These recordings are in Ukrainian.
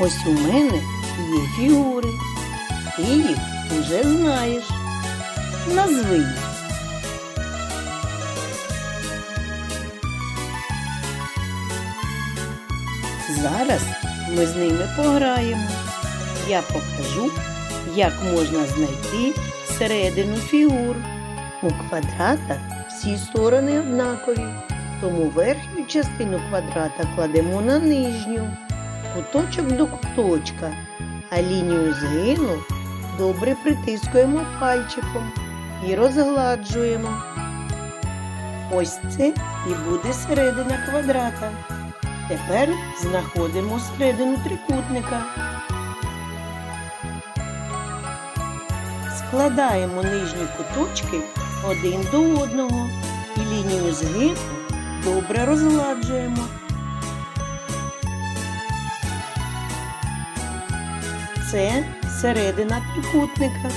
Ось у мене є фігури. Ти їх уже знаєш. Назви їх. Зараз ми з ними пограємо. Я покажу, як можна знайти середину фігур. У квадратах всі сторони однакові, тому верхню частину квадрата кладемо на нижню, куточок до куточка, а лінію згину добре притискуємо пальчиком і розгладжуємо. Ось це і буде середина квадрата. Тепер знаходимо середину трикутника. Складаємо нижні куточки один до одного і лінію згину добре розгладжуємо. Це середина трикутника.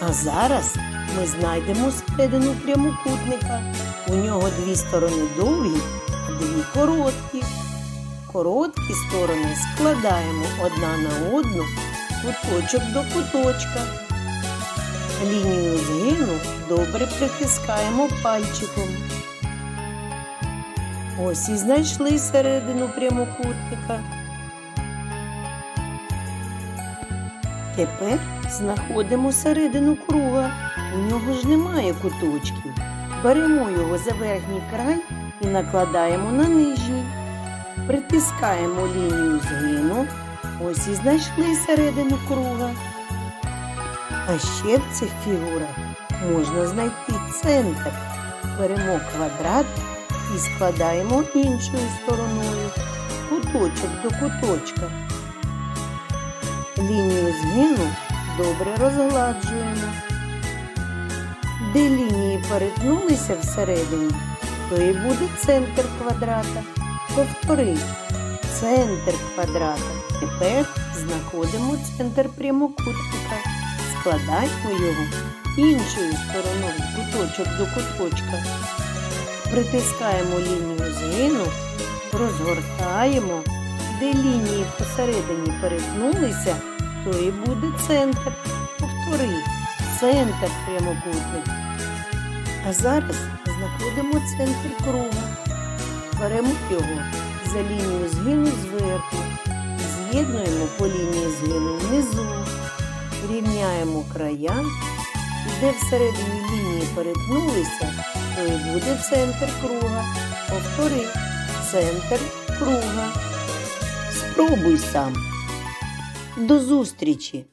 А зараз ми знайдемо середину прямокутника. У нього дві сторони довгі, а дві короткі. Короткі сторони складаємо одна на одну куточок до куточка. Лінію згину добре притискаємо пальчиком. Ось і знайшли середину прямокутника. Тепер знаходимо середину круга. У нього ж немає куточків. Беремо його за верхній край і накладаємо на нижній. Притискаємо лінію згину. Ось і знайшли середину круга. А ще в цих фігурах можна знайти центр. Беремо квадрат і складаємо іншою стороною, куточок до куточка. Лінію згину добре розгладжуємо. Де лінії перетнулися всередині, то і буде центр квадрата. Повтори центр квадрата. Тепер знаходимо центр прямокутника. Складаємо його іншою стороною куточок до куточка. Притискаємо лінію згину, розгортаємо. Де лінії посередині перетнулися, то і буде центр. Повтори центр прямокутника. А зараз знаходимо центр круга. Беремо його за лінію згину зверху, з'єднуємо по лінії згину внизу, рівняємо края, і де всередині лінії перетнулися, то і буде центр круга. Повтори центр круга. Спробуй сам. До зустрічі!